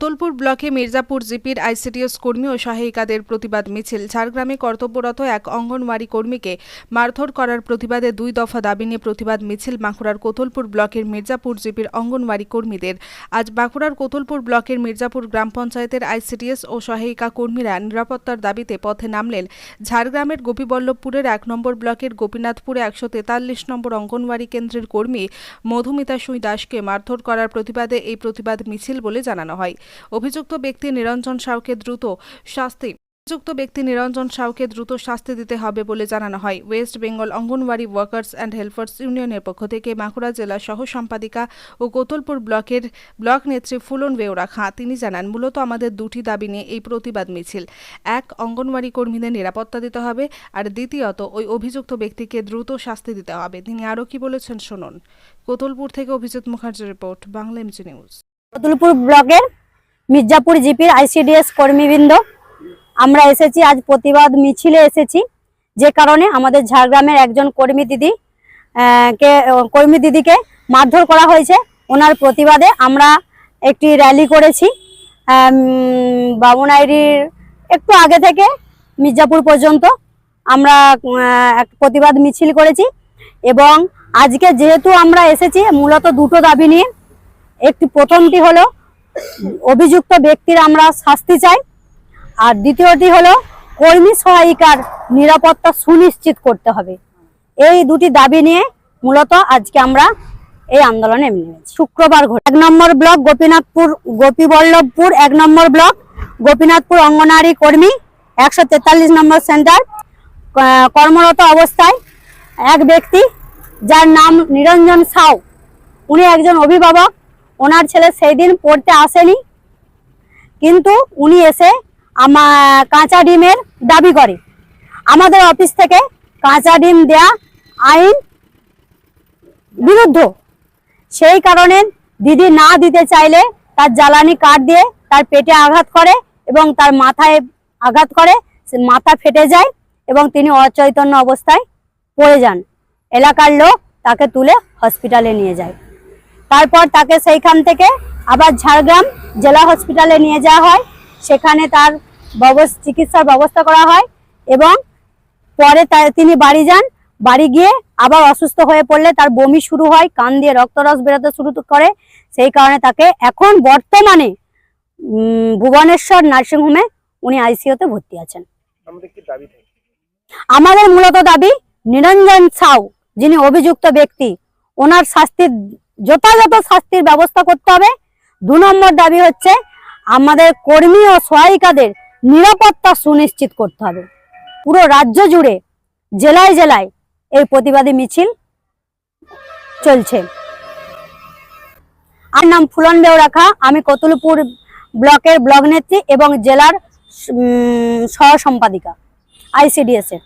তোলপুর ব্লকে মির্জাপুর জিপির আইসিডিএস কর্মী ও সহায়িকাদের প্রতিবাদ মিছিল। ঝাড়গ্রামে কর্তব্যরত এক অঙ্গনওয়াড়ি কর্মীকে মারধর করার প্রতিবাদে দুই দফা দাবি নিয়ে প্রতিবাদ মিছিল বাঁকুড়ার কোতলপুর ব্লকের মির্জাপুর জিপির অঙ্গনওয়াড়ি কর্মীদের। আজ বাঁকুড়ার কোতলপুর ব্লকের মির্জাপুর গ্রাম পঞ্চায়েতের আইসিডিএস ও সহায়িকা কর্মীরা নিরাপত্তার দাবিতে পথে নামলেন। ঝাড়গ্রামের গোপীবল্লভপুরের এক নম্বর ব্লকের গোপীনাথপুরে একশো তেতাল্লিশ নম্বর অঙ্গনওয়াড়ি কেন্দ্রের কর্মী মধুমিতা সুই দাসকে মারধর করার প্রতিবাদে এই প্রতিবাদ মিছিল বলে জানানো হয়। অভিযুক্ত ব্যক্তি নিরঞ্জন সাউকে দ্রুত শাস্তি অভিযুক্ত ব্যক্তি নিরঞ্জন সাউকে দ্রুত শাস্তি দিতে হবে বলে জানানো হয়। West Bengal anganwadi workers and helpers ইউনিয়নের পক্ষ থেকে বাঁকুড়া জেলা সহ সম্পাদিকা ও কোতলপুর ব্লকের ব্লক নেত্রী ফুলন বেওরা খাঁ। তিনি জানান, মূলত আমাদের দুটি দাবি নিয়ে এই প্রতিবাদ মিছিল। এক, অঙ্গনওয়াড়ি কর্মীদের নিরাপত্তা দিতে হবে আর দ্বিতীয়ত ওই অভিযুক্ত ব্যক্তিকে দ্রুত শাস্তি দিতে হবে। তিনি আরও কি বলেছেন শুনুন। কোতলপুর থেকে অভিজিৎ মুখার্জির report, Bangla MG news. Kotulpur ব্লকের মির্জাপুর জিপির আইসিডিএস কর্মীবৃন্দ, আমরা এসেছি, আজ প্রতিবাদ মিছিলে এসেছি, যে কারণে আমাদের ঝাড়গ্রামের একজন কর্মী দিদি কে, কর্মী দিদিকে মারধর করা হয়েছে। ওনার প্রতিবাদে আমরা একটি র্যালি করেছি। বাবুনাইরির একটু আগে থেকে মির্জাপুর পর্যন্ত আমরা এক প্রতিবাদ মিছিল করেছি এবং আজকে যেহেতু আমরা এসেছি, মূলত দুটো দাবি নিয়ে, একটি প্রথমটি হলো অভিযুক্ত ব্যক্তির আমরা শাস্তি চাই। আর দ্বিতীয়টি হলো, কর্মী সহায়িকার নিরাপত্তা সুনিশ্চিত করতে হবে। এই দুটি দাবি নিয়ে মূলত আজকে আমরা এই আন্দোলনে নেমেছি। শুক্রবার এক নম্বর ব্লক গোপীনাথপুর, গোপীবল্লভপুর, এক নম্বর ব্লক গোপীনাথপুর অঙ্গনারী কর্মী, একশো তেতাল্লিশ নম্বর সেন্টার কর্মরত অবস্থায় এক ব্যক্তি যার নাম নিরঞ্জন সাউ। উনি একজন অভিভাবক ওনার ছেলে সেই দিন পড়তে আসেনি, কিন্তু উনি এসে আমার কাঁচা ডিমের দাবি করে। আমাদের অফিস থেকে কাঁচা ডিম দেয়া আইন বিরুদ্ধ। সেই কারণে দিদি না দিতে চাইলে তার জ্বালানি কাঠ দিয়ে তার পেটে আঘাত করে এবং তার মাথায় আঘাত করে মাথা ফেটে যায় এবং তিনি অচৈতন্য অবস্থায় পড়ে যান। এলাকার লোক তাকে তুলে হসপিটালে নিয়ে যায়। তারপর তাকে সেইখান থেকে আবার ঝাড়গ্রাম জেলা হসপিটালে নিয়ে যাওয়া হয়। সেখানে তার চিকিৎসার ব্যবস্থা করা হয় এবং পরে তিনি বাড়ি যান। বাড়ি গিয়ে আবার অসুস্থ হয়ে পড়লে তার বমি শুরু হয় কান দিয়ে রক্তরস বেরোতে শুরু করে। সেই কারণে তাকে এখন বর্তমানে ভুবনেশ্বর নার্সিংহোমে উনি আইসিইউতে ভর্তি আছেন। আমাদের মূলত দাবি নিরঞ্জন সাউ যিনি অভিযুক্ত ব্যক্তি ওনার শাস্তির যথাযথ শাস্তির ব্যবস্থা করতে হবে। দু নম্বর দাবি হচ্ছে, আমাদের কর্মী ও সহায়িকাদের নিরাপত্তা সুনিশ্চিত করতে হবে। পুরো রাজ্য জুড়ে জেলায় জেলায় এই প্রতিবাদী মিছিল চলছে। আর নাম ফুলন বেউরাখা, আমি কতুলপুর ব্লকের ব্লক নেত্রী এবং জেলার সহ সম্পাদিকা আইসিডিএস এর